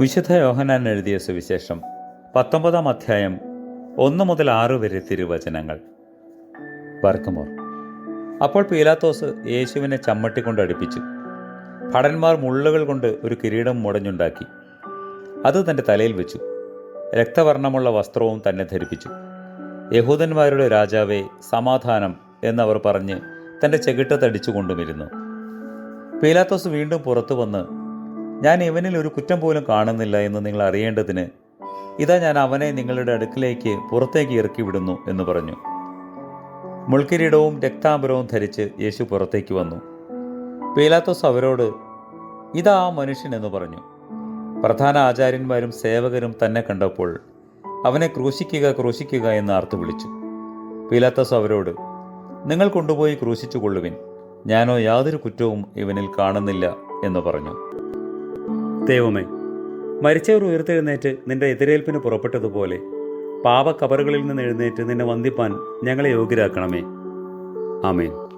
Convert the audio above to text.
വിശുദ്ധ യോഹനാൻ എഴുതിയ സുവിശേഷം പത്തൊമ്പതാം അധ്യായം ഒന്ന് മുതൽ ആറ് വരെ തിരുവചനങ്ങൾ. വർക്കുമോർ അപ്പോൾ പീലാത്തോസ് യേശുവിനെ ചമ്മട്ടിക്കൊണ്ട് അടുപ്പിച്ചു. ഭടന്മാർ മുള്ളുകൾ കൊണ്ട് ഒരു കിരീടം മുടഞ്ഞുണ്ടാക്കി. അത് തന്റെ തലയിൽ വെച്ചു. രക്തവർണമുള്ള വസ്ത്രവും തന്നെ ധരിപ്പിച്ചു. യഹൂദന്മാരുടെ രാജാവേ സമാധാനം എന്നവർ പറഞ്ഞ് തന്റെ ചെകിട്ടത്തടിച്ചു കൊണ്ടുമിരുന്നു പീലാത്തോസ് വീണ്ടും പുറത്തു വന്ന് ഞാൻ ഇവനിൽ ഒരു കുറ്റം പോലും കാണുന്നില്ല എന്ന് നിങ്ങൾ അറിയേണ്ടതിന് ഇതാ ഞാൻ അവനെ നിങ്ങളുടെ അടുക്കിലേക്ക് പുറത്തേക്ക് ഇറക്കി വിടുന്നു എന്ന് പറഞ്ഞു. മുൾക്കിരീടവും രക്താംബരവും ധരിച്ച് യേശു പുറത്തേക്ക് വന്നു. പീലാത്തോസ് അവരോട് ഇതാ ആ മനുഷ്യൻ എന്ന് പറഞ്ഞു. പ്രധാന ആചാര്യന്മാരും സേവകരും തന്നെ കണ്ടപ്പോൾ അവനെ ക്രൂശിക്കുക ക്രൂശിക്കുക എന്ന് ആർത്തു വിളിച്ചു. പീലാത്തോസ് അവരോട് നിങ്ങൾ കൊണ്ടുപോയി ക്രൂശിച്ചു കൊള്ളുവിൻ ഞാനോ യാതൊരു കുറ്റവും ഇവനിൽ കാണുന്നില്ല എന്ന് പറഞ്ഞു. ദൈവമേ മരിച്ചവർ ഉയർത്തെഴുന്നേറ്റ് നിന്റെ എതിരേൽപ്പിന് പുറപ്പെട്ടതുപോലെ പാപക്കബറുകളിൽ നിന്ന് എഴുന്നേറ്റ് നിന്നെ വന്ദിപ്പാൻ ഞങ്ങളെ യോഗ്യരാക്കണമേ. ആമേൻ.